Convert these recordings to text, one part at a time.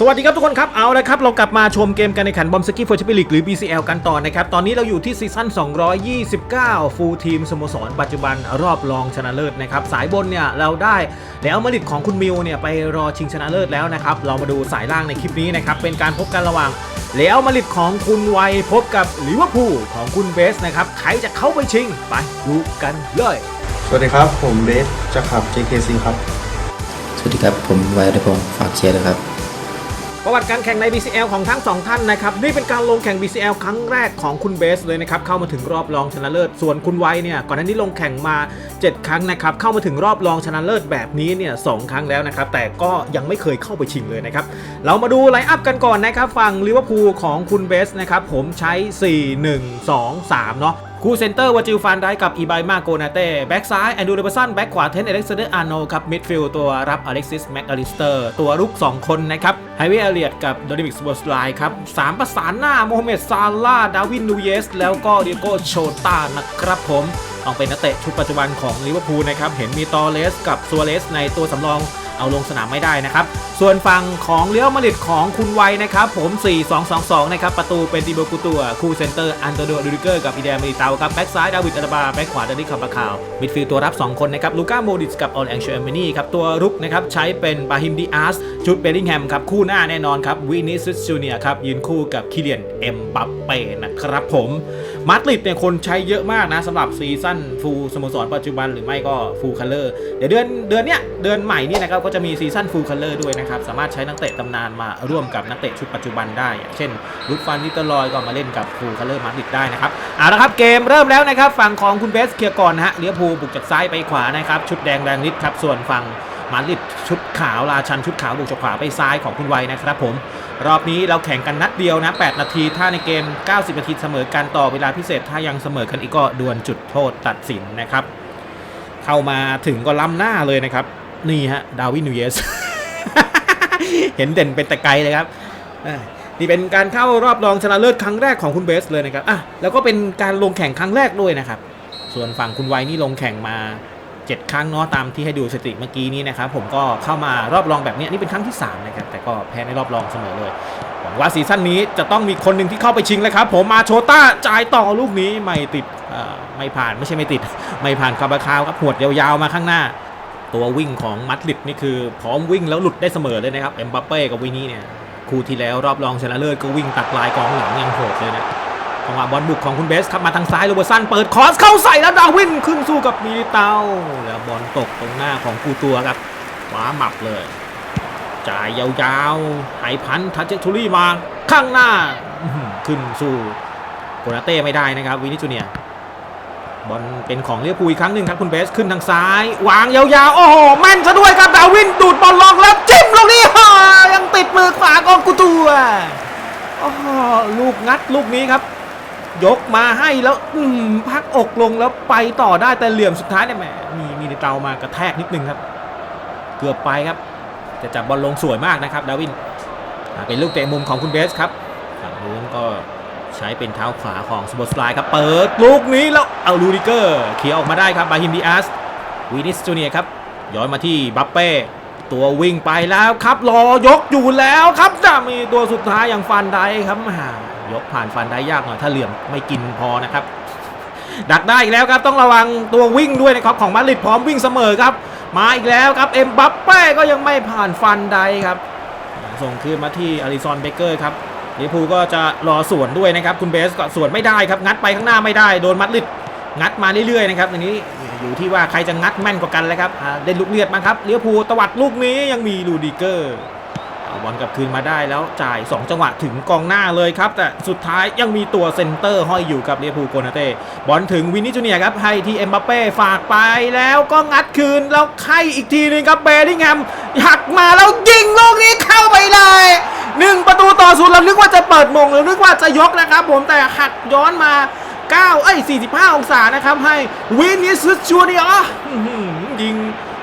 สวัสดีครับทุกคนครับเอาละครับ เรากลับมาชมเกมการแข่งขันบอมสกี้โฟร์แชมเปี้ยนลีกหรือ BCL กันต่อนะครับ ตอนนี้เราอยู่ที่ซีซั่น 229 ฟูลทีมสโมสร ปัจจุบันรอบรองชนะเลิศนะครับ สายบนเนี่ย เราได้แล้วมาดริดของคุณมิวเนี่ย ไปรอชิงชนะเลิศแล้วนะครับ เรามาดูสายล่างในคลิปนี้นะครับ เป็นการพบกันระหว่างเลอัลมาดริดของคุณไวพบกับลิเวอร์พูลของคุณเบสนะครับใครจะเข้าไปชิงไปดูกันเลยสวัสดีครับผมเบสจากขับ JKC ครับสวัสดีครับผมไวรัยพงศ์ฝากเชียร์นะครับ ประวัติการแข่งใน BCL ของทั้งสองท่านนะครับ นี่เป็นการลงแข่ง BCL ครั้งแรกของคุณเบสเลยนะครับ เข้ามาถึงรอบรองชนะเลิศ ส่วนคุณไวเนี่ยก่อนหน้านี้ลงแข่งมา 7 ครั้งนะครับ เข้ามาถึงรอบรองชนะเลิศแบบนี้เนี่ยสองครั้งแล้วนะครับ แต่ก็ยังไม่เคยเข้าไปชิงเลยนะครับ เรามาดูไลน์อัพกันก่อนนะครับ ฝั่งลิเวอร์พูลของคุณเบสนะครับ ผมใช้ 4 1 2 3 เนาะ คู่เซนเตอร์วาจิลฟานได้กับอีบายมาโกนาเต้ แบ็กซ้ายแอนดูเดอร์สันแบ็กขวาเทนเอเล็กซานเดอร์อาร์โนครับมิดฟิลด์ตัวรับอเล็กซิสแม็กอลิสเตอร์ตัวรุก 2 คนนะครับไฮเวย์เอเลียดกับโดนิมิกสบอสไลครับสามประสานหน้าโมฮัมเหม็ดซาลาดาวินนูเยส แล้วก็เดียโกโชตานะครับผมต้องเป็นนักเตะชุดปัจจุบันของลิเวอร์พูลนะครับเห็นมีตอเลสกับซัวเรสในตัวสำรอง เอาลงสนามไม่ได้นะครับ ส่วนฝั่งของเลี้ยวมาริดของคุณไวนะครับ ผม 4-2-2-2 นะครับ ประตูเป็นติโบกูตัว คู่เซนเตอร์ อันโตโดดูริเกอร์กับอีเดียมิลิเตาครับ แบ็กซ้าย ดาวิดอาราบา แบ็กขวา ดานิคาบาคาว มิดฟิลด์ตัวรับ 2 คนนะครับ ลูก้า โมดิสกับออลแองเชอร์เมนีครับ ตัวรุกนะครับ ใช้เป็นบาฮิมดิอาสชุดเบลลิงแฮมครับ คู่หน้าแน่นอนครับ วินิซิสจูเนียครับ ยืนคู่กับคิเลียน เอ็มบัปเป้ นะครับผม มาดริดเนี่ยคนใช้เยอะมากนะสำหรับซีซั่นฟูลสโมสรปัจจุบันหรือไม่ก็ฟูลคัลเลอร์เดี๋ยวเดือนเดือนเนี้ยเดือนใหม่นี่นะครับก็จะมีซีซั่นฟูลคัลเลอร์ด้วยนะครับสามารถใช้นักเตะตำนานมาร่วมกับนักเตะชุดปัจจุบันได้อย่างเช่นลุดฟันนิตลอยก็มาเล่นกับฟูลคัลเลอร์มาดริดได้นะครับเอาละครับเกมเริ่มแล้วนะครับฝั่งของคุณเบสเคลียร์ก่อนนะฮะเลี้ยวภูลบุกจากซ้ายไปขวานะครับชุดแดงแรงนิดครับส่วนฝั่งมาดริดชุดขาวราชันชุดขาวบุกจากขวาไปซ้ายของคุณไวนะครับผม รอบนี้เราแข่งกันนัดเดียวนะ 8 นาที ถ้าในเกม 90 นาทีเสมอกันต่อเวลาพิเศษ ถ้ายังเสมอกันอีกก็ดวลจุดโทษตัดสินนะครับ เข้ามาถึงก็ล้ำหน้าเลยนะครับ นี่ฮะ ดาวินนูเยส เห็นเด่นเป็นแต่ไกลเลยครับนี่เป็นการเข้ารอบรองชนะเลิศครั้งแรกของคุณเบสเลยนะครับอะแล้วก็เป็นการลงแข่งครั้งแรกด้วยนะครับ ส่วนฝั่งคุณไวนี่ลงแข่งมา 7 ครั้งเนาะตามที่ให้ดูสถิติเมื่อกี้นี้นะครับผมก็เข้ามารอบรองแบบนี้นี่เป็นครั้งที่3นะครับแต่ก็แพ้ในรอบรองเสมอเลยหวังว่าซีซั่นนี้จะต้องมีคนหนึ่งที่เข้าไปชิงแล้วครับ ผมมาโชต้าจ่ายต่อลูกนี้ไม่ติดไม่ผ่านไม่ใช่ไม่ติด ไม่ผ่านคาบาคาวครับหวดยาวๆมาข้างหน้า ตัววิ่งของมัดริดนี่คือพร้อมวิ่งแล้วหลุดได้เสมอเลยนะครับเอ็มบัปเป้กับวินี่เนี่ยคู่ที่แล้วรอบรองชนะเลิศก็วิ่งตัดลายกองหลังยังโหดเลยนะ จังหวะบอลบุกของคุณเบสครับมาทางซ้ายโรเบอร์สันเปิดคอสเข้าใส่แล้วดาวินขึ้นสู้กับมิลิเตาแล้วบอลตกตรงหน้าของกูตัวครับขวาหมับเลยจ่ายยาวๆไอพันทัชเจทุรี่มาข้างหน้าขึ้นสู้โกนาเต้ไม่ได้นะครับวินิจูเนียบอลเป็นของเลี้ยพูอีกครั้งหนึ่งครับคุณเบสขึ้นทางซ้าย วางยาวๆ โอ้โหแม่นซะด้วยครับดาวินดูดบอลลองแล้วจิ้มลูกนี้ฮ่ายังติดมือขวาของกูตัวโอ้โหลูกงัดลูกนี้ครับ ยกมาให้แล้วอืมพักอกลงแล้วไปต่อได้แต่เหลี่ยมสุดท้ายเนี่ยแหมมีมีในเตามากระแทกนิดนึงครับ เกือบไปครับ จะจับบอลลงสวยมากนะครับ ดาวินเป็นลูกเตะมุมของคุณเบสครับฝั่งนู้นก็ใช้เป็นเท้าขวาของสปอร์ตสไลด์ครับเปิดลูกนี้แล้วเอาลูดิเกอร์เคลียออกมาได้ครับบาฮิมดิอาสวินิสจูเนียครับย้อนมาที่บัปเป้ตัววิ่งไปแล้วครับรอยกอยู่แล้วครับจะมีตัวสุดท้ายอย่างฟันได้ครับอ่า ยกผ่านฟันได้ยากหน่อยถ้าเหลี่ยมไม่กินพอนะครับ ดักได้อีกแล้วครับต้องระวังตัววิ่งด้วยนะครับของมาดริดพร้อมวิ่งเสมอครับ มาอีกแล้วครับเอ็มบัปเป้ก็ยังไม่ผ่านฟันใดครับ ส่งคืนมาที่อลิซอนเบเกอร์ครับลิเวอร์พูลก็จะรอสวนด้วยนะครับ คุณเบสก็สวนไม่ได้ครับงัดไปข้างหน้าไม่ได้โดนมัดริดงัดมาเรื่อยๆนะครับอันนี้อยู่ที่ว่าใครจะงัดแม่นกว่ากันเลยครับเล่นลูกเลียดมาครับลิเวอร์พูตวัดลูกนี้ยังมีลูดิเกอร์ เอาบอลกลับคืนมาได้แล้วจ่าย 2 จังหวะถึงกองหน้าเลยครับ แต่สุดท้ายยังมีตัวเซนเตอร์ห้อยอยู่กับเลียพูโกนาเต้บอลถึงวินนี่จูเนียครับให้ที่เอ็มบัปเป้ฝากไปแล้วก็งัดคืน แล้วไข่อีกทีหนึงครับเบลลิงแฮมหักมาแล้วยิงลูกนี้เข้าไปเลยหนึ่งประตูต่อศูนย์เรานึกว่าจะเปิดมงเรานึกว่าจะยกนะครับ ผมแต่หักย้อนมา9เอ้ย 45 องศานะครับ ให้วินิสุสจูเนียร์อื้อหือยิง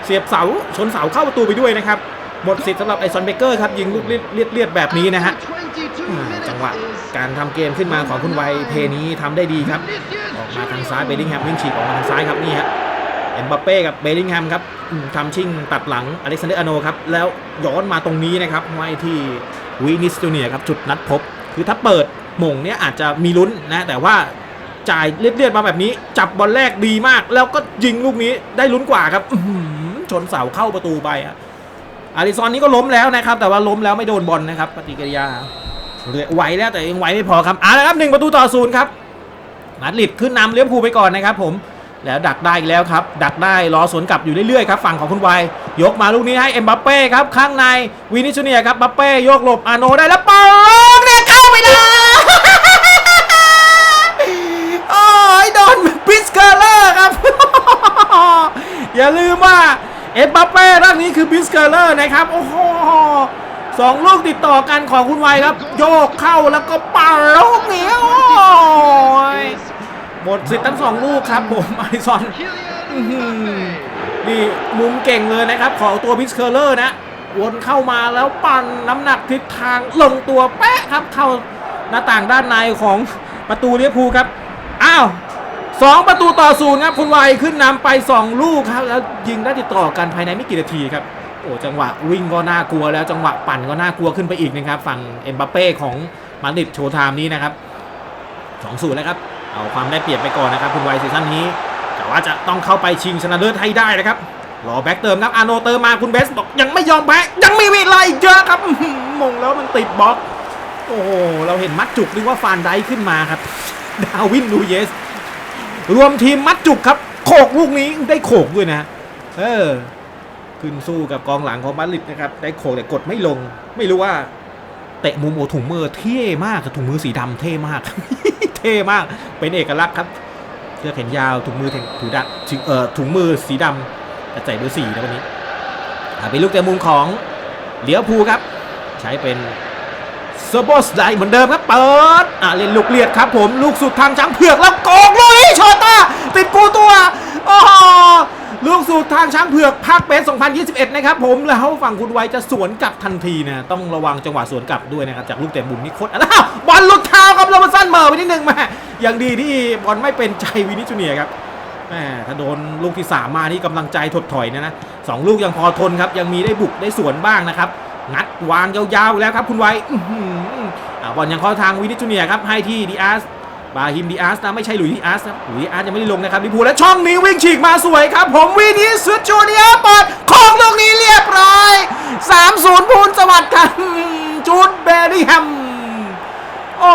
เสียบเสาชนเสาเข้าประตูไปด้วยนะครับ หมดสิทธิ์สำหรับไอซอนเบเกอร์ครับยิงลูกเลียดแบบนี้นะฮะจังหวะการทำเกมขึ้นมาของคุณไวเพนี้ทำได้ดีครับ ออกมาทางซ้ายเบลลิงแฮมวิ่งฉีกออกมาทางซ้ายครับนี่ฮะเอ็มบัปเป้กับเบลลิงแฮมครับทำชิ่งตัดหลังอเล็กซานเดอร์อโนครับแล้วย้อนมาตรงนี้นะครับไว้ที่วินิสตูเนียครับจุดนัดพบ คือถ้าเปิดหม่งเนี่ยอาจจะมีลุ้นนะแต่ว่าจ่ายเลียดๆมาแบบนี้ จับบอลแรกดีมาก แล้วก็ยิงลูกนี้ได้ลุ้นกว่าครับชนเสาเข้าประตูไปอะ อาริซอนนี่ก็ล้มแล้วนะครับ แต่ว่าล้มแล้วไม่โดนบอลนะครับ ปฏิกิริยาเหลือไหวแล้วแต่ยังไหวไม่พอครับเอาละครับหนึ่งประตูต่อศูนย์ครับมาดริดขึ้นนำเลี้ยวภูไปก่อนนะครับผมแล้วดักได้อีกแล้วครับ ดักได้รอสวนกลับอยู่เรื่อยๆครับฝั่งของคุณไวยกมาลูกนี้ให้เอ็มบัปเป้ครับข้างในวินิชูเนียครับบัปเป้ยกหลบอาโนได้แล้วเปิดเนี่ยเข้าไปเลยโอ้ยโดนปิสเคอร์เลอร์ครับ อย่าลืมว่า เอ็มบัปเป้ร่างนี้คือปิสเคอร์เลอร์นะครับ โอ้โหสองลูกติดต่อกันของคุณไวครับ โยกเข้าแล้วก็ป่าลูกนี้โอ้ยหมดสิทธิ์ทั้งสองลูกครับผมไอซอนอื้อหือนี่มุมเก่งเลยนะครับ ของตัวพิสเคอร์เลอร์นะวนเข้ามาแล้วปั่นน้ำหนักทิศทางลงตัวแป๊ะครับเข้าหน้าต่างด้านในของประตูเลียพูครับ อ้าว สองประตูต่อศูนย์ครับคุณไวขึ้นนำไป 2 ลูกครับ แล้วยิงได้ติดต่อกันภายในไม่กี่นาทีครับโอ้จังหวะวิ่งก็น่ากลัวแล้วจังหวะปั่นก็น่ากลัวขึ้นไปอีกนะครับ ฝั่งเอ็มบัปเป้ของมาดริดโชว์ไทม์นี้นะครับสองศูนย์แล้วครับ เอาความได้เปรียบไปก่อนนะครับ คุณไวซีซั่นนี้ แต่ว่าจะต้องเข้าไปชิงชนะเลิศให้ได้นะครับรอแบ็กเติมครับอาโนเติมมาคุณเบสบอกยังไม่ยอมแพ้ยังมีเวลาอีกเยอะครับอื้อหือมงแล้วมันติดบล็อก โอ้โหเราเห็นมัดจุกนึกว่าฟานไดขึ้นมาครับ ดาวินนูเยส รวมทีมมัดจุกครับ โขกลูกนี้ได้โขกด้วยนะเออขึ้นสู้กับกองหลังของมาดริดนะครับ ได้โขกแต่กดไม่ลง ไม่รู้ว่า เตะมุมโอถุงมือเท่มากถุงมือสีดำเท่มาก เท่มากเป็นเอกลักษณ์ครับเสื้อแขนยาวถุงมือแถือดัดถึงเอ่อถุงมือสีดำแต่ใส่เบอร์สี่นะวันนี้อ่าเป็นลูกเตะมุมของเลี้ยวภูครับ ใช้เป็นเซอร์โบสไดเหมือนเดิมครับ เปิดอ่าเล่นลูกเลียดครับผม ลูกสุดทางช้างเผือกแล้วโกงลุยชอต้า ติดกูตัว โอ้โหลูกสูตร ทางช้างเผือกภาคเบส2021 นะครับผมแล้วฝั่งคุณไวจะสวนกลับทันทีนะต้องระวังจังหวะสวนกลับด้วยนะครับจากลูกเตะมุมนี่โคตรอ้าวบอลลุดเท้าครับโรเบอร์สันเหม่อไปนิดนึงแม่ยังดีที่บอลไม่เป็นใจวินิจูเนียครับแม่ถ้าโดนลูกที่ 3 มานี่กำลังใจถดถอยนะนะสองลูกยังพอทนครับยังมีได้บุกได้สวนบ้างนะครับงัดวางยาวๆแล้วครับคุณไวอ่าบอลยังเข้าทางวินิจูเนียครับให้ที่ดีอาร์ส บาฮิมดีอาร์สนะ ไม่ใช่หลุยดีอาร์สนะหลุยดีอาร์สยังไม่ได้ลงนะครับลิเวอร์พูลและช่องนี้วิ่งฉีกมาสวยครับ ผมวินิสุดจูเนียเปิดของลูกนี้เรียบร้อย 3-0พูนสวัสดิ์ครับจูดเบริแฮมโอ้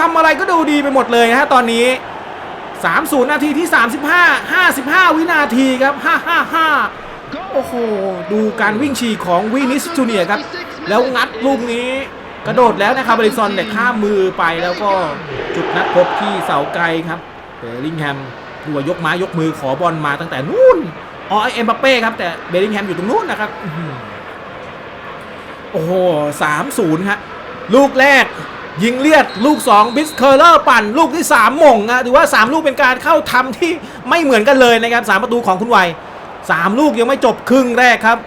ทำอะไรก็ดูดีไปหมดเลยนะฮะตอนนี้ 3-0 นาทีที่ 35 55 วินาทีครับ 555 โอ้โห ดูการวิ่งฉีกของวินิสจูเนียครับ แล้วงัดลูกนี้ กระโดดแล้วนะครับบริซอนแต่ข้ามมือไปแล้วก็จุดนัดพบที่เสาไกลครับเบลลิงแฮมดูว่ายกไม้ยกมือขอบอลมาตั้งแต่นู่นอ๋อไอเอ็มบัปเป้ครับแต่เบลลิงแฮมอยู่ตรงนู้นนะครับโอ้โหสามศูนย์ฮะลูกแรกยิงเลียดลูก 2 บิสเคอร์เลอร์ปั่น ลูกที่ 3 หม่งนะถือว่า 3 ลูกเป็นการเข้าทำที่ไม่เหมือนกันเลยนะครับ3ประตูของคุณไว3ลูกยังไม่จบครึ่งแรกครับ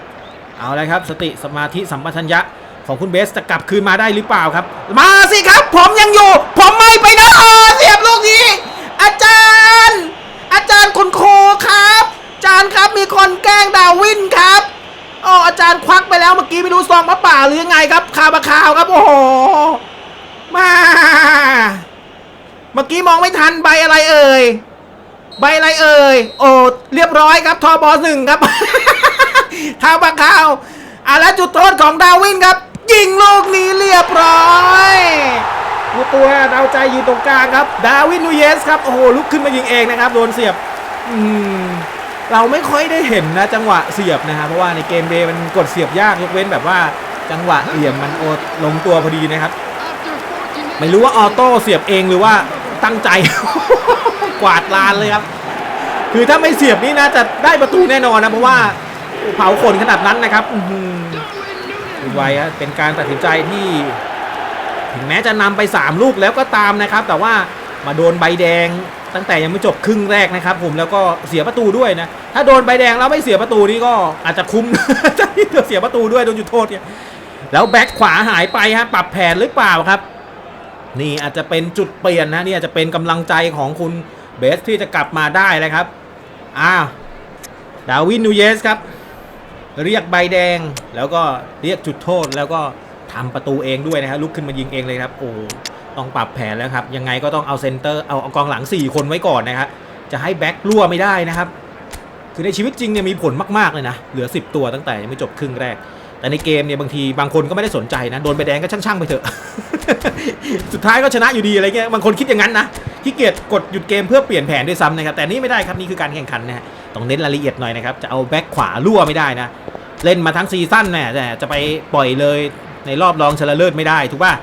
เอาละครับ สติสมาธิสัมปชัญญะ ของคุณเบสจะกลับคืนมาได้หรือเปล่าครับ มาสิครับ ผมยังอยู่ ผมไม่ไปไหนเออเสียบลูกนี้ อาจารย์ อาจารย์คุณโคครับ อาจารย์ครับมีคนแกล้งดาวินครับอ๋ออาจารย์ควักไปแล้วเมื่อกี้ไม่รู้ซองมะป่าหรือยังไงครับคาบาคาวครับโอ้โหมาเมื่อกี้มองไม่ทันใบอะไรเอ่ยใบอะไรเอ่ยโอ้เรียบร้อยครับทอบอหนึ่งครับทาบาคาวอะแล้วจุดโทษของดาวินครับ ยิงลูกนี้เรียบร้อยลูกตัวดาวใจยู่ตรงกลางครับ ดาวินนูเยสครับ โอ้โห ลุกขึ้นมายิงเองนะครับ โดนเสียบอืมเราไม่ค่อยได้เห็นนะจังหวะเสียบนะฮะเพราะว่าในเกมเดย์มันกดเสียบยากยกเว้นแบบว่าจังหวะเหลี่ยมมันโอลงตัวพอดีนะครับ ไม่รู้ว่าออโต้เสียบเองหรือว่าตั้งใจ กวาดลานเลยครับ คือถ้าไม่เสียบนี่นะจะได้ประตูแน่นอนนะเพราะว่าเผาขนขนาดนั้นนะครับ อื้อหือคุณไวฮะเป็นการตัดสินใจที่ถึงแม้จะนำไป 3 ลูกแล้วก็ตามนะครับ แต่ว่ามาโดนใบแดงตั้งแต่ยังไม่จบครึ่งแรกนะครับ ผมแล้วก็เสียประตูด้วยนะ ถ้าโดนใบแดงแล้วไม่เสียประตูนี่ก็อาจจะคุ้มจะเสียประตูด้วยโดนจุดโทษเนี่ยแล้วแบ็คขวาหายไปฮะปรับแผนหรือเปล่าครับ นี่อาจจะเป็นจุดเปลี่ยนนะนี่อาจจะเป็นกำลังใจของคุณเบสที่จะกลับมาได้เลยครับอ้าวดาวินนูเยสครับ เรียกใบแดง แล้วก็เรียกจุดโทษแล้วก็ทำประตูเองด้วยนะครับลุกขึ้นมายิงเองเลยครับโอ้ต้องปรับแผนแล้วครับ ยังไงก็ต้องเอาเซนเตอร์เอาเอากองหลัง 4 คนไว้ก่อนนะครับจะให้แบ็ครั่วไม่ได้นะครับ คือในชีวิตจริงเนี่ยมีผลมากๆเลยนะเหลือ 10 ตัวตั้งแต่ยังไม่จบครึ่งแรก แต่ในเกมเนี่ยบางทีบางคนก็ไม่ได้สนใจนะโดนใบแดงก็ช่างๆไปเถอะ สุดท้ายก็ชนะอยู่ดีอะไรเงี้ยบางคนคิดอย่างนั้นนะขี้เกียจกดหยุดเกมเพื่อเปลี่ยนแผนด้วยซ้ำนะครับแต่นี่ไม่ได้ครับนี่คือการแข่งขันนะฮะ ต้องเน้นรายละเอียดหน่อยนะครับ จะเอาแบ็คขวารั่วไม่ได้นะ เล่นมาทั้งซีซั่นเนี่ยแต่จะไปปล่อยเลยในรอบรองชนะเลิศไม่ได้ถูกป่ะ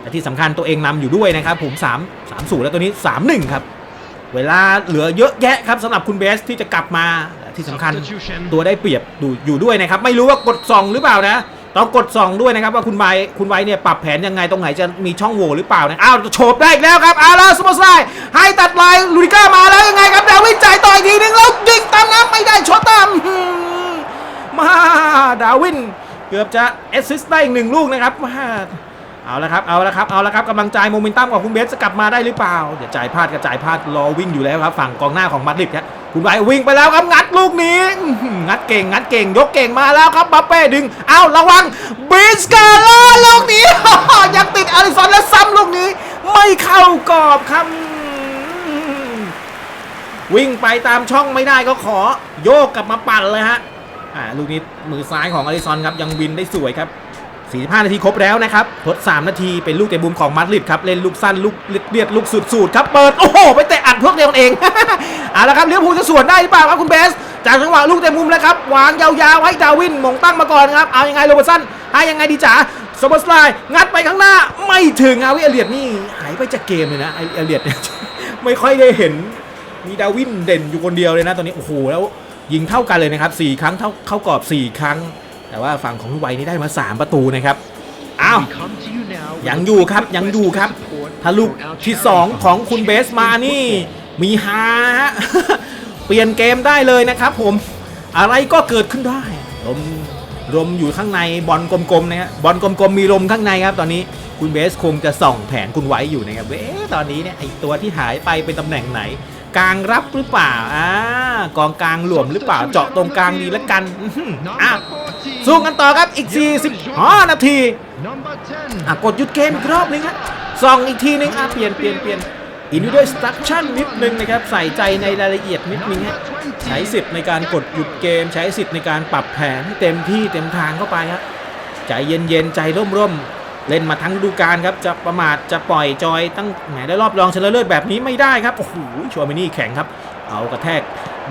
แต่ที่สำคัญตัวเองนำอยู่ด้วยนะครับผม3 3 0 แล้วตัวนี้ 3 1 ครับ เวลาเหลือเยอะแยะครับสำหรับคุณเบสที่จะกลับมาที่สำคัญตัวได้เปรียบดูอยู่ด้วยนะครับ ไม่รู้ว่ากดส่องหรือเปล่านะ ต้องกดส่องด้วยนะครับว่าคุณไบคุณไบเนี่ยปรับแผนยังไงตรงไหนจะมีช่องโหว่หรือเปล่านะอ้าวโฉบได้อีกแล้วครับเอาแล้วสโมสไลให้ตัดลายลูดิก้ามาแล้วยังไงครับดาวินจ่ายต่ออีกทีนึงแล้วยิงตามน้ำไม่ได้ช็อตตามมมาดาวินเกือบจะแอสซิสต์ได้อีกหนึ่งลูกนะครับมาเอาละครับ เอาละครับ เอาละครับกำลังใจโมเมนตัมของคุณเบสจะกลับมาได้หรือเปล่า เดี๋ยวจ่ายพลาดกระจ่ายพลาดรอวิ่งอยู่แล้วครับ ฝั่งกองหน้าของมาดริดครับ คุณไบวิ่งไปแล้วครับงัดลูกนี้ งัดเก่งงัดเก่งยกเก่งมาแล้วครับบัปเป้ดึงเอาระวังบิสกาล่าลูกนี้ยังติดอาริสันและซ้ำลูกนี้ ไม่เข้ากรอบครับวิ่งไปตามช่องไม่ได้ก็ขอโยกกลับมาปั่นเลยฮะอ่าลูกนี้มือซ้ายของอลิซอนครับยังวินได้สวยครับ 45 นาทีครบแล้วนะครับทด 3 นาทีเป็นลูกเตะมุมของมาดริดครับ เล่นลูกสั้นลูกเลียดลูกสุดสูดครับเปิด โอ้โห ไปเตะอัดพวกเดียวเองเอาละครับเลี้ยวภูจะสวนได้หรือเปล่าครับคุณเบส จากจังหวะลูกเตะมุมแล้วครับวางยาวๆให้ดาวินหมงตั้งมาก่อนครับเอายังไงโรเบร์ตสันให้ยังไงดีจ๋าสมบัติไลน์งัดไปข้างหน้าไม่ถึงอาวิเอเลียดนี่หายไปจากเกมเลยนะไอเอเลียดเนี่ยไม่ค่อยได้เห็นมีดาวินเด่นอยู่คนเดียวเลยนะตอนนี้โอ้โหแล้วยิงเท่ากันเลยนะครับ4ครั้งเท่าเข้ากรอบ 4 ครั้ง แต่ว่าฝั่งของไวนี่ได้มา 3 ประตูนะครับอ้าวยังอยู่ครับยังอยู่ครับถ้าลูกที่ 2 ของคุณเบสมานี่ มีฮาฮะเปลี่ยนเกมได้เลยนะครับ ผมอะไรก็เกิดขึ้นได้ลมลมอยู่ข้างในบอลกลมๆนะฮะบอลกลมๆมีลมข้างในครับตอนนี้คุณเบสคงจะส่องแผนคุณไว้อยู่นะครับเอ๊ะตอนนี้เนี่ยไอตัวที่หายไปเป็นตำแหน่งไหน กลางรับหรือเปล่าอ่ากองกลางหลวมหรือเปล่าเจาะตรงกลางดีแล้วกันอื้อหืออะ สู้กันต่อครับอีก 45 นาทีอะกดหยุดเกมอีกรอบนึงฮะส่องอีกทีนึงอะเปลี่ยนเปลี่ยนเปลี่ยนอินด้วยสตั๊กชั่นนิดนึงนะครับ ใส่ใจในรายละเอียดนิดนึงฮะใช้สิทธิ์ในการกดหยุดเกม ใช้สิทธิ์ในการปรับแผนให้เต็มที่เต็มทางเข้าไปครับใจเย็นๆ ใจร่มๆ เล่นมาทั้งฤดูกาลครับ จะประมาทจะปล่อยจอยตั้งแหมได้รอบรองชนะเลิศแบบนี้ไม่ได้ครับ โอ้โหชัวร์มินี่แข็งครับ เอากระแทก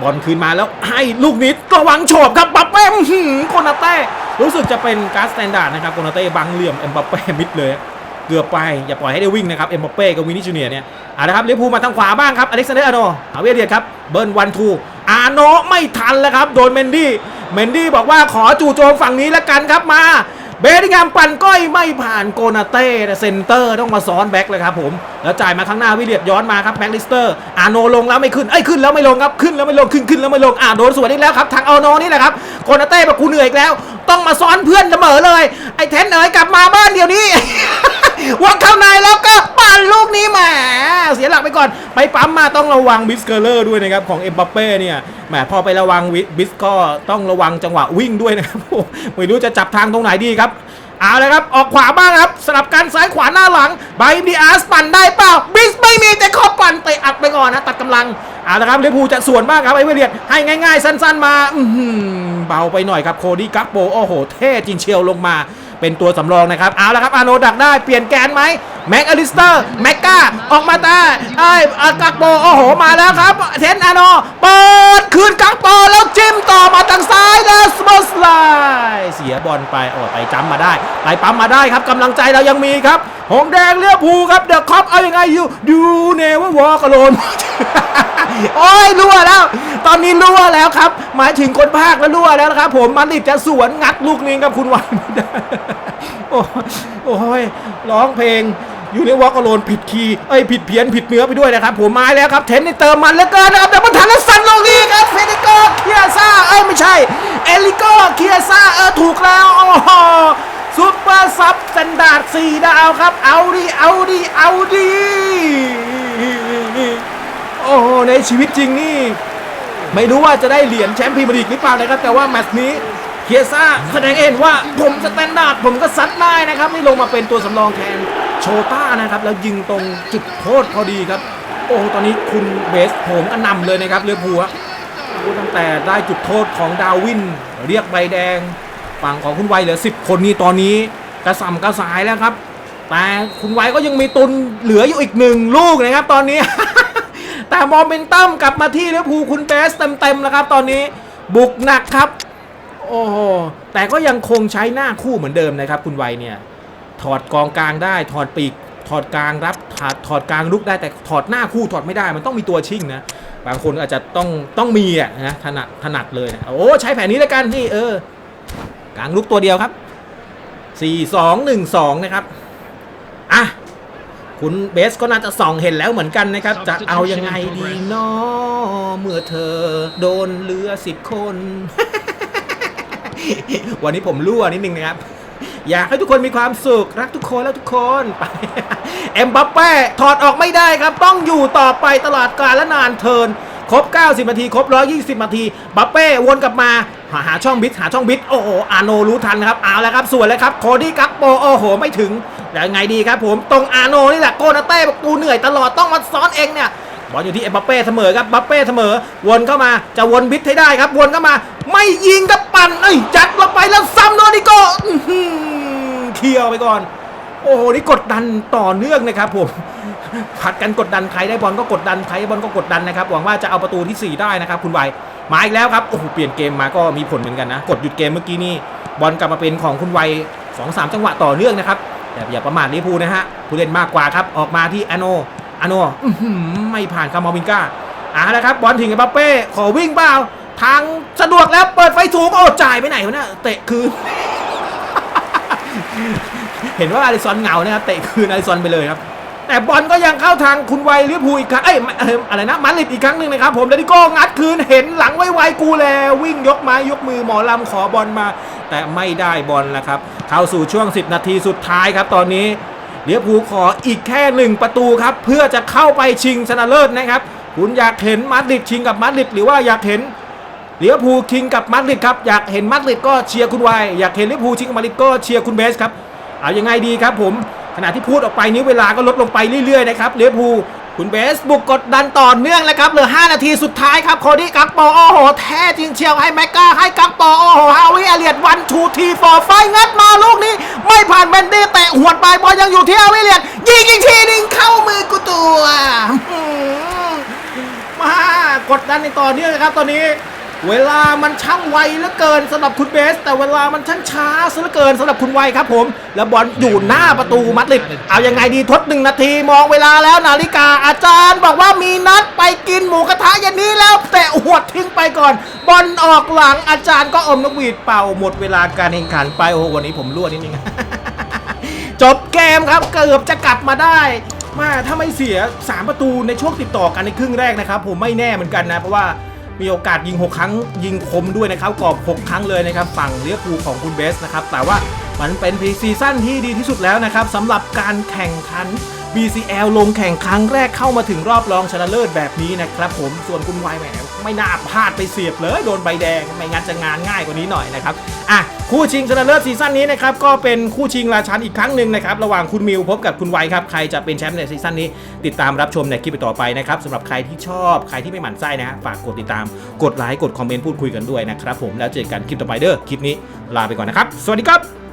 บอลคืนมาแล้วให้ลูกนี้ระวังโฉบครับบัปเป้หือโคนาเต้รู้สึกจะเป็นการดสแตนดาร์ดนะครับโคนาเต้บังเหลี่ยมเอ็มบัปเป้มิดเลย เกือบไปอย่าปล่อยให้ได้วิ่งนะครับเอ็มบัปเป้กับวินิจูเนียเนี่ยเอาละครับเลี้ยวภูมาทางขวาบ้างครับอเล็กซานเดอร์อาโนหาเวียเดียครับเบิร์นวันทูอาโนไม่ทันแล้วครับโดนเมนดี้เมนดี้บอกว่าขอจู่โจมฝั่งนี้แล้วกันครับมา เบดิงามปั่นก้อยไม่ผ่านโกนาเต้เซนเตอร์ต้องมาซ้อนแบ็กเลยครับผมแล้วจ่ายมาข้างหน้าวิเลียดย้อนมาครับแบ็กลิสเตอร์อาโนลงแล้วไม่ขึ้นไอ้ขึ้นแล้วไม่ลงครับขึ้นแล้วไม่ลงขึ้นขึ้นแล้วไม่ลงอ่าโดนสวนอีกแล้วครับทางอาโนนี่แหละครับโกนาเต้บบกกูเหนื่อยอีกแล้ว ต้องมาซ้อนเพื่อนเสมอเลย ไอ้เทนเอ๋ยกลับมาบ้านเดี๋ยวนี้ วางเข้าในแล้วก็ปั่นลูกนี้แหมเสียหลักไปก่อน ไปปั๊มมาต้องระวังบิสเกอร์เลอร์ด้วยนะครับของเอ็มบัปเป้เนี่ยแหมพอไประวังวิบิสก็ต้องระวังจังหวะวิ่งด้วยนะครับไม่รู้จะจับทางตรงไหนดีครับเอาเลยครับ ออกขวาบ้างครับ สลับกันซ้ายขวาหน้าหลังไบดีอาร์สปั่นได้เปล่า บิสไม่มีแต่ขอปั่นเตะอัดไปก่อนนะ ตัดกำลังเอาละครับลิเวอร์พูลจะสวนบ้างครับไอ้เวเลียดให้ง่าย ๆ สั้น ๆ มาอืเบาไปหน่อยครับ โคดี้กักโปโอ้โห เท่จริงเชียวลงมา เป็นตัวสำรองนะครับเอาละครับอาโนดักได้เปลี่ยนแกนไหมแม็กอลิสเตอร์แม็กกาออกมาได้ไอ้อากักโปโอ้โหมาแล้วครับเทนอาโนเปิดคืนกักโปแล้วจิ้มต่อมาทางซ้ายแล้วสมอสไลเสียบอลไปโอ้ไปจ้ำมาได้ไปปั๊มมาได้ครับกำลังใจเรายังมีครับหงแดงเลี้ยวภูครับเดอะคอปเอายังไงอยู่ดูเนววอร์กโลน โอ้ยรั่วแล้ว ตอนนี้รั่วแล้วครับ หมายถึงคนภาคแล้วรั่วแล้วนะครับ ผมมันดิดจะสวนงัดลูกนี้ครับคุณวันไม่ได้โอ้ยร้องเพลงอยู่ในวอล์กอโลนผิดคีย์เอ้ยผิดเพี้ยนผิดเนื้อไปด้วยนะครับผมมาแล้วครับเทนนี่เติมมันเหลือเกินนะครับแต่มันทันแล้วสั่นลงนี้ครับเฟเดโกเคียซ่าเอ้ยไม่ใช่เอลิโกเคียซ่าเออถูกแล้วโอ้โหซุปเปอร์ซับสแตนดาร์ดสี่ดาวครับเอาดิเอาดิเอาดิ โอ้โหในชีวิตจริงนี่ ไม่รู้ว่าจะได้เหรียญแชมป์พรีเมียร์ลีกหรือเปล่านะครับแต่ว่าแมตช์นี้เคียซ่าแสดงเห็นว่าผมสแตนดาร์ดผมก็ซัดได้นะครับนี่ลงมาเป็นตัวสำรองแทนโชต้านะครับ แล้วยิงตรงจุดโทษพอดีครับ โอ้ตอนนี้คุณเบสผมก็นำเลยนะครับเรือพัวตั้งแต่ได้จุดโทษของดาวิน เรียกใบแดง ฝั่งของคุณไวเหลือ 10 คนนี่ตอนนี้กระสัมกระสายแล้วครับ แต่คุณไวก็ยังมีตุนเหลืออยู่อีกหนึ่งลูกนะครับตอนนี้ แต่โมเมนตัมกลับมาที่ลิเวอร์พูลคุณเบสเต็มๆแล้วครับ ตอนนี้บุกหนักครับ โอ้โหแต่ก็ยังคงใช้หน้าคู่เหมือนเดิมนะครับ คุณไวเนี่ย ถอดกองกลางได้ถอดปีกถอดกลางรับถอดถอดกลางลุกได้แต่ถอดหน้าคู่ถอดไม่ได้มันต้องมีตัวชิ่งนะบางคนอาจจะต้องต้องมีอะนะถนัดถนัดเลยนะโอ้ใช้แผนนี้แล้วกันนี่เออกลางลุกตัวเดียวครับ 4 2 1 2 นะครับ อะ คุณเบสก็น่าจะส่องเห็นแล้วเหมือนกันนะครับ จะเอายังไงดีเนาะเมื่อเธอโดนเรือสิบคน วันนี้ผมรั่วนิดนึงนะครับ อยากให้ทุกคนมีความสุข รักทุกคนแล้วทุกคนไปเอ็มบัปเป้ถอดออกไม่ได้ครับ ต้องอยู่ต่อไปตลอดกาลและนานเทิน ครบ 90 นาที ครบ 120 นาทีบัปเป้วนกลับมาหาหาช่องบิดหาช่องบิดโอ้โหอาโนรู้ทันนะครับเอาแล้วครับส่วนเลยครับโคดี้กักโปโอ้โห ไม่ถึงแล้วไงดีครับผมตรงอาโนนี่แหละโกนาเต้บอกกูเหนื่อยตลอดต้องมาซ้อนเองเนี่ยบอลอยู่ที่เอ็มบัปเป้เสมอครับบัปเป้เสมอ วนเข้ามาจะวนบิดให้ได้ครับ วนเข้ามา ไม่ยิงกับปั่นเอ้ยจัดลงไปแล้วซ้ำโนนิโก้เคี่ยวไปก่อน โอ้โหนี่กดดันต่อเนื่องนะครับผม ผัดกันกดดันใครได้บอลก็กดดันใครได้บอลก็กดดันนะครับหวังว่าจะเอาประตูที่ 4 ได้นะครับคุณไวมาอีกแล้วครับโอ้โหเปลี่ยนเกมมาก็มีผลเหมือนกันนะ กดหยุดเกมเมื่อกี้นี่บอลกลับมาเป็นของคุณไวสองสามจังหวะต่อเนื่องนะครับแต่อย่าประมาทลิพูนะฮะผู้เล่นมากกว่าครับออกมาที่อโนอโนหือไม่ผ่านคามาวินก้าอ่านะครับบอลถึงกับบัปเป้ขอวิ่งเปล่าทางสะดวกแล้วเปิดไฟสูงโอ้จ่ายไปไหนวะเนี่ยเตะคืน เห็นว่าอาริซอนเหงานะครับเตะคืนอาริซอนไปเลยครับ แต่บอลก็ยังเข้าทางคุณไวลิเวอร์พูอีกครั้งเอ้ยอะไรนะมันลิดอีกครั้งหนึ่งนะครับผมแล้วดิโก้งัดคืนเห็นหลังไวๆกูแล้ววิ่งยกไม้ยกมือหมอลำขอบอลมา แต่ไม่ได้บอลแล้วครับ เข้าสู่ช่วง 10 นาทีสุดท้ายครับตอนนี้ลิเวอร์พูขออีกแค่หนึ่งประตูครับ เพื่อจะเข้าไปชิงชนะเลิศนะครับ คุณอยากเห็นมาดริดชิงกับมาดริดหรือว่าอยากเห็นลิเวอร์พูลคิงกับมาดริดครับอยากเห็นมาดริดก็เชียร์คุณไวอยากเห็นลิเวอร์พูชิงกับมาดริดก็เชียร์คุณเบสครับเอายังไงดีครับผม ขณะที่พูดออกไปนี้เวลาก็ลดลงไปเรื่อยๆนะครับลิเวอร์พูคุณเบสบุกกดดันต่อเนื่องแล้วครับเหลือ 5 นาทีสุดท้ายครับโคดี้กักโปโอ้โห แท้จริงเชียวให้แม็กกาให้กักโปโอ้โหฮาวิเอเลียดวันทูทีฟอร์ไฟงัดมาลูกนี้ ไม่ผ่านเบนดี้เตะหวดไปบอลยังอยู่ที่ฮาวิอเลียดยิงอีกทีนึงเข้ามือกูตัวมากดดันในต่อเนื่องนะครับตอนนี้ เวลามันช่างไวเหลือเกินสำหรับคุณเบส แต่เวลามันช่างช้าซะเหลือเกินสำหรับคุณไวครับผม แล้วบอลอยู่หน้าประตูมัดริดเอายังไงดีทดหนึ่งนาทีมองเวลาแล้วนาฬิกาอาจารย์ บอกว่ามีนัดไปกินหมูกระทะเย็นนี้แล้วแต่หวดทิ้งไปก่อน บอลออกหลังอาจารย์ก็อมนกหวีดเป่าหมดเวลาการแข่งขันไปโอ้โหวันนี้ผมรั่วนิดนึงจบเกมครับเกือบจะกลับมาได้มาถ้าไม่เสีย 3 ประตูในช่วงติดต่อกันในครึ่งแรกนะครับผมไม่แน่เหมือนกันนะเพราะว่า มีโอกาสยิง 6 ครั้งยิงคมด้วยนะครับกรอบ 6 ครั้งเลยนะครับฝั่งเลี้ยร์พูลของคุณเบสนะครับแต่ว่ามันเป็นพรีซีซั่นที่ดีที่สุดแล้วนะครับสำหรับการแข่งขัน BCL ลงแข่งครั้งแรกเข้ามาถึงรอบรองชนะเลิศแบบนี้นะครับผมส่วนคุณไวแหมไม่น่าพลาดไปเสียบเลยโดนใบแดงไม่งั้นจะงานง่ายกว่านี้หน่อยนะครับอะคู่ชิงชนะเลิศซีซั่นนี้นะครับก็เป็นคู่ชิงราชันอีกครั้งหนึ่งนะครับระหว่างคุณมิวพบกับคุณไวครับใครจะเป็นแชมป์ในซีซั่นนี้ ติดตามรับชมในคลิปต่อไปนะครับสำหรับใครที่ชอบใครที่ไม่หมั่นไส้นะฮะฝากกดติดตามกดไลค์กดคอมเมนต์พูดคุยกันด้วยนะครับผมแล้วเจอกันคลิปต่อไปเด้อคลิปนี้ลาไปก่อนนะครับ สวัสดีครับ